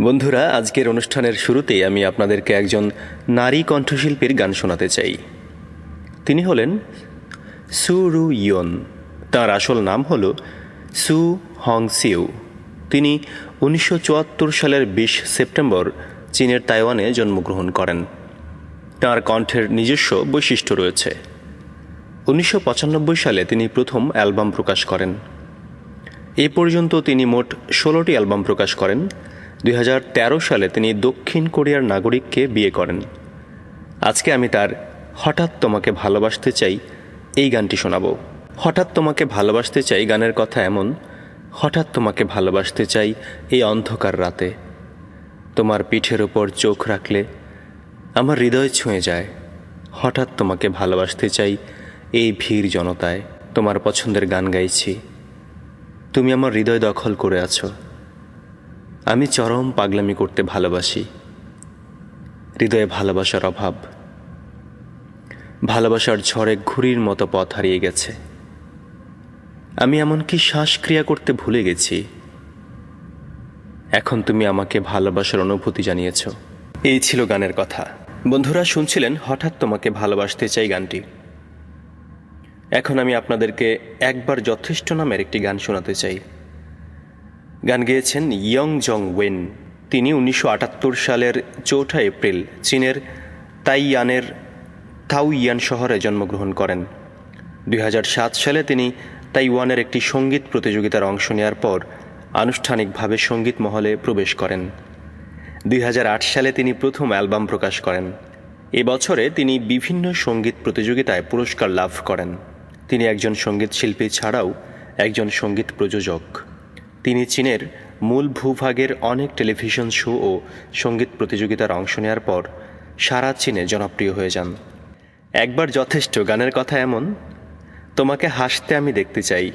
বন্ধুরা, আজকের অনুষ্ঠানের শুরুতেই আমি আপনাদেরকে একজন নারী কণ্ঠশিল্পীর গান শোনাতে চাই। তিনি হলেন সু রু ইয়ন। তাঁর আসল নাম হল সু হং সিউ। তিনি উনিশশো চুয়াত্তর সালের বিশ সেপ্টেম্বর চীনের তাইওয়ানে জন্মগ্রহণ করেন। তাঁর কণ্ঠের নিজস্ব বৈশিষ্ট্য রয়েছে। উনিশশো পঁচানব্বই সালে তিনি প্রথম অ্যালবাম প্রকাশ করেন। এ পর্যন্ত তিনি মোট ষোলোটি অ্যালবাম প্রকাশ করেন। দুই হাজার তেরো সালে তিনি দক্ষিণ কোরিয়ার নাগরিককে বিয়ে করেন। আজকে আমি তার হঠাৎ তোমাকে ভালোবাসতে চাই, এই গানটি শোনাবো। হঠাৎ তোমাকে ভালোবাসতে চাই গানের কথা এমন, হঠাৎ তোমাকে ভালোবাসতে চাই এই অন্ধকার রাতে। তোমার পিঠের ওপর চোখ রাখলে আমার হৃদয় ছুঁয়ে যায়। হঠাৎ তোমাকে ভালোবাসতে চাই এই ভিড় জনতায়, তোমার পছন্দের গান গাইছি। তুমি আমার হৃদয় দখল করে আছো। আমি চরম পাগলামি করতে ভালোবাসি। হৃদয়ে ভালোবাসার অভাব। ভালোবাসার ঝড়ে ঘুড়ির মতো পথ হারিয়ে গেছে। আমি এমনকি শ্বাসক্রিয়া করতে ভুলে গেছি। এখন তুমি আমাকে ভালোবাসার অনুভূতি জানিয়েছ। এই ছিল গানের কথা। বন্ধুরা, শুনছিলেন হঠাৎ তোমাকে ভালোবাসতে চাই গানটি। এখন আমি আপনাদেরকে একবার যথেষ্ট নামের একটি গান শোনাতে চাই। গান গেয়েছেন ইয়ং জং ওয়েন তিনি উনিশশো আটাত্তর সালের চৌঠা এপ্রিল চীনের তাইয়ানের তাউইয়ান শহরে জন্মগ্রহণ করেন। দুই হাজার সাত সালে তিনি তাইওয়ানের একটি সংগীত প্রতিযোগিতার অংশ নেওয়ার পর আনুষ্ঠানিকভাবে সংগীত মহলে প্রবেশ করেন। দুই হাজার আট সালে তিনি প্রথম অ্যালবাম প্রকাশ করেন। এ বছরে তিনি বিভিন্ন সংগীত প্রতিযোগিতায় পুরস্কার লাভ করেন। তিনি একজন সংগীত শিল্পী ছাড়াও একজন সংগীত প্রযোজক। তিনি চীনের মূল ভূভাগের অনেক টেলিভিশন শো ও সংগীত প্রতিযোগিতার অংশ নেওয়ার পর সারা চীনে জনপ্রিয় হয়ে যান। একবার যথেষ্ট গানের কথা এমন, তোমাকে হাসতে আমি দেখতে চাই,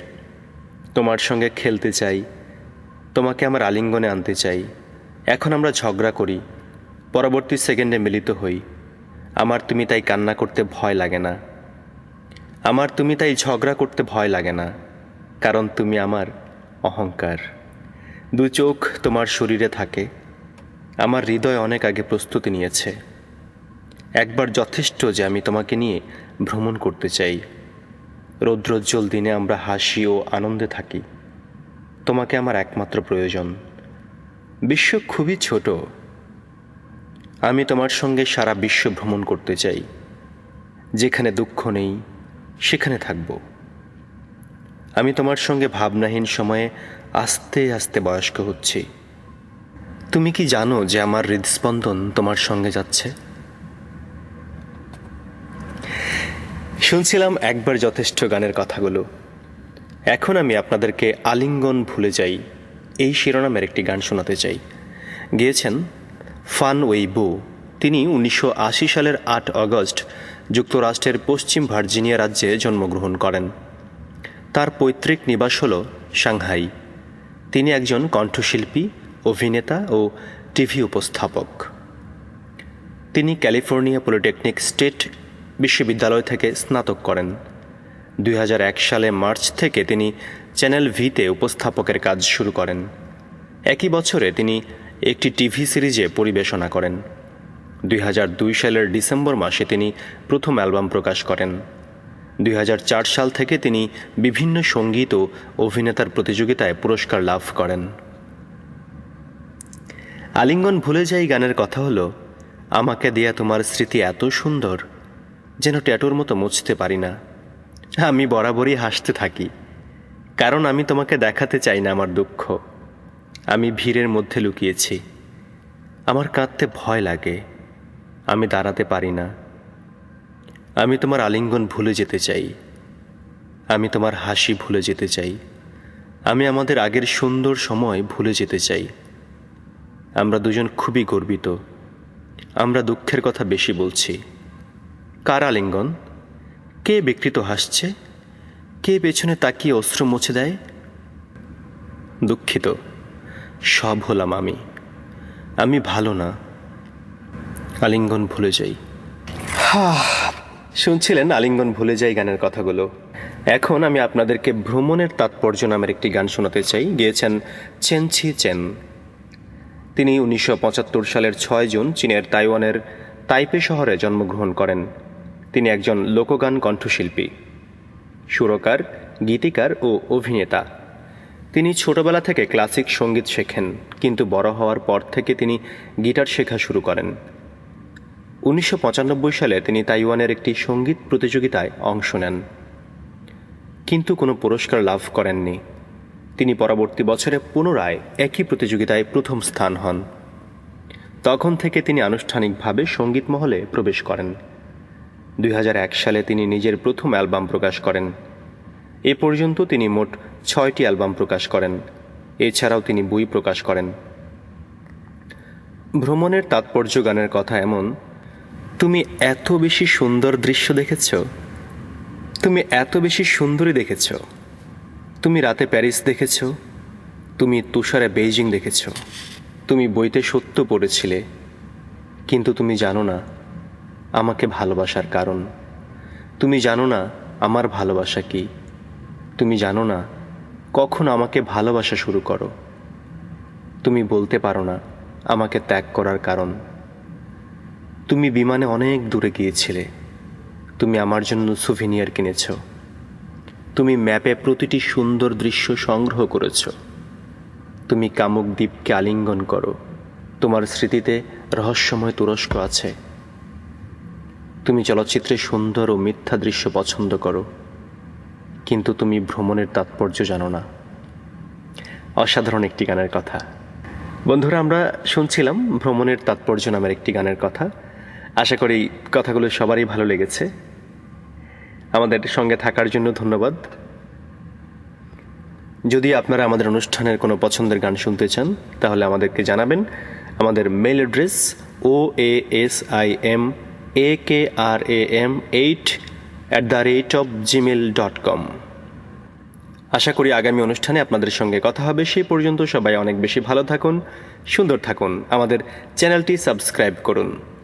তোমার সঙ্গে খেলতে চাই, তোমাকে আমার আলিঙ্গনে আনতে চাই, এখন আমরা ঝগড়া করি, পরবর্তী সেকেন্ডে মিলিত হই, আমার তুমি তাই কান্না করতে ভয় লাগে না, আমার তুমি তাই ঝগড়া করতে ভয় লাগে না, কারণ তুমি আমার অহংকার। দু চোখ তোমার শরীরে থাকে। আমার হৃদয় অনেক আগে প্রস্তুতি নিয়েছে। একবার যথেষ্ট যে আমি তোমাকে নিয়ে ভ্রমণ করতে চাই। রৌদ্রোজ্জ্বল দিনে আমরা হাসি ও আনন্দে থাকি। তোমাকে আমার একমাত্র প্রয়োজন। বিশ্ব খুবই ছোট। আমি তোমার সঙ্গে সারা বিশ্ব ভ্রমণ করতে চাই। যেখানে দুঃখ নেই, সেখানে থাকব। আমি তোমার সঙ্গে ভাবনাহীন সময়ে আস্তে আস্তে বয়স্ক হচ্ছি। তুমি কি জানো যে আমার হৃদস্পন্দন তোমার সঙ্গে যাচ্ছে? শুনছিলাম একবার যথেষ্ট গানের কথাগুলো। এখন আমি আপনাদেরকে আলিঙ্গন ভুলে যাই, এই শিরোনামের একটি গান শোনাতে চাই। গিয়েছেন ফান ওয়েইবো তিনি উনিশশো আশি সালের আট আগস্ট যুক্তরাষ্ট্রের পশ্চিম ভার্জিনিয়া রাজ্যে জন্মগ্রহণ করেন। তার পৈতৃক নিবাস হল সাংহাই। তিনি একজন কণ্ঠশিল্পী, অভিনেতা ও টিভি উপস্থাপক। তিনি ক্যালিফোর্নিয়া পলিটেকনিক স্টেট বিশ্ববিদ্যালয় থেকে স্নাতক করেন। দুই হাজার এক সালে মার্চ থেকে তিনি চ্যানেল ভিতে উপস্থাপকের কাজ শুরু করেন। একই বছরে তিনি একটি টিভি সিরিজে পরিবেশনা করেন। দুই হাজার দুই সালের ডিসেম্বর মাসে তিনি প্রথম অ্যালবাম প্রকাশ করেন। দুই হাজার চার সাল থেকে তিনি বিভিন্ন সংগীত ও অভিনেতার প্রতিযোগিতায় পুরস্কার লাভ করেন। আলিঙ্গন ভুলে যাই গানের কথা হলো, আমাকে দেয়া তোমার স্মৃতি এত সুন্দর যেন ট্যাটোর মতো মুছতে পারি না। আমি বরাবরই হাসতে থাকি, কারণ আমি তোমাকে দেখাতে চাই না আমার দুঃখ। আমি ভিড়ের মধ্যে লুকিয়েছি। আমার কাঁদতে ভয় লাগে। আমি দাঁড়াতে পারি না। আমি তোমার আলিঙ্গন ভুলে যেতে চাই। আমি তোমার হাসি ভুলে যেতে চাই। আমি আমাদের আগের সুন্দর সময় ভুলে যেতে চাই। আমরা দুজন খুবই গর্বিত। আমরা দুঃখের কথা বেশি বলছি। কার আলিঙ্গন? কে বিকৃত হাসছে? কে পেছনে তাকিয়ে অশ্রু মুছে দেয়? দুঃখিত। সব হলাম আমি। আমি ভালো না। আলিঙ্গন ভুলে যাই। শুনছিলেন আলিঙ্গন ভুলে যাই গানের কথাগুলো। এখন আমি আপনাদেরকে ভ্রমণের তাৎপর্য নামের একটি গান শোনাতে চাই। গিয়েছেন চেনছি চেন। তিনি উনিশশো পঁচাত্তর সালের ছয় জুন চীনের তাইওয়ানের তাইপে শহরে জন্মগ্রহণ করেন। তিনি একজন লোকগান কণ্ঠশিল্পী, সুরকার, গীতিকার ও অভিনেতা। তিনি ছোটবেলা থেকে ক্লাসিক সংগীত শেখেন, কিন্তু বড় হওয়ার পর থেকে তিনি গিটার শেখা শুরু করেন। উনিশশো পঁচানব্বই সালে তিনি তাইওয়ানের একটি সংগীত প্রতিযোগিতায় অংশ নেন। কিন্তু কোনো পুরস্কার লাভ করেননি। তিনি পরবর্তী বছরে পুনরায় একই প্রতিযোগিতায় প্রথম স্থান হন। তখন থেকে তিনি আনুষ্ঠানিকভাবে সংগীত মহলে প্রবেশ করেন। দুই হাজার এক সালে তিনি নিজের প্রথম অ্যালবাম প্রকাশ করেন। এ পর্যন্ত তিনি মোট ছয়টি অ্যালবাম প্রকাশ করেন। এছাড়াও তিনি বই প্রকাশ করেন। ভ্রমণের তাৎপর্য গানের কথা এমন তুমি এত বেশি সুন্দর দৃশ্য দেখেছ। তুমি এত বেশি সুন্দরী দেখেছ। তুমি রাতে প্যারিস দেখেছ। তুমি তুষারে বেইজিং দেখেছ। তুমি বইতে সত্য পড়েছিলে। কিন্তু তুমি জানো না আমাকে ভালোবাসার কারণ। তুমি জানো না আমার ভালোবাসা কি। তুমি জানো না কখন আমাকে ভালোবাসা শুরু করো। তুমি বলতে পারো না আমাকে ত্যাগ করার কারণ। তুমি বিমানে অনেক দূরে গিয়েছিলে। তুমি আমার জন্য সুভিনিয়ার কিনেছ। তুমি ম্যাপে প্রতিটি সুন্দর দৃশ্য সংগ্রহ করেছ। তুমি কামুক দ্বীপকে আলিঙ্গন করো। তোমার স্মৃতিতে রহস্যময় তুরস্ক আছে। তুমি চলচ্চিত্রে সুন্দর ও মিথ্যা দৃশ্য পছন্দ করো। কিন্তু তুমি ভ্রমণের তাৎপর্য জানো না। অসাধারণ একটি গানের কথা। বন্ধুরা, আমরা শুনছিলাম ভ্রমণের তাৎপর্য নামের একটি গানের কথা। আশা করি কথাগুলো সবারই ভালো লেগেছে। আমাদের সঙ্গে থাকার জন্য ধন্যবাদ। যদি আপনারা আমাদের অনুষ্ঠানের কোনো পছন্দের গান শুনতে চান, তাহলে আমাদেরকে জানাবেন। আমাদের mail address O A S I M A K R A M eight at the rate of Gmail dot com আশা করি আগামী অনুষ্ঠানে আপনাদের সঙ্গে কথা হবে। সেই পর্যন্ত সবাই অনেক বেশি ভালো থাকুন, সুন্দর থাকুন। আমাদের চ্যানেলটি সাবস্ক্রাইব করুন।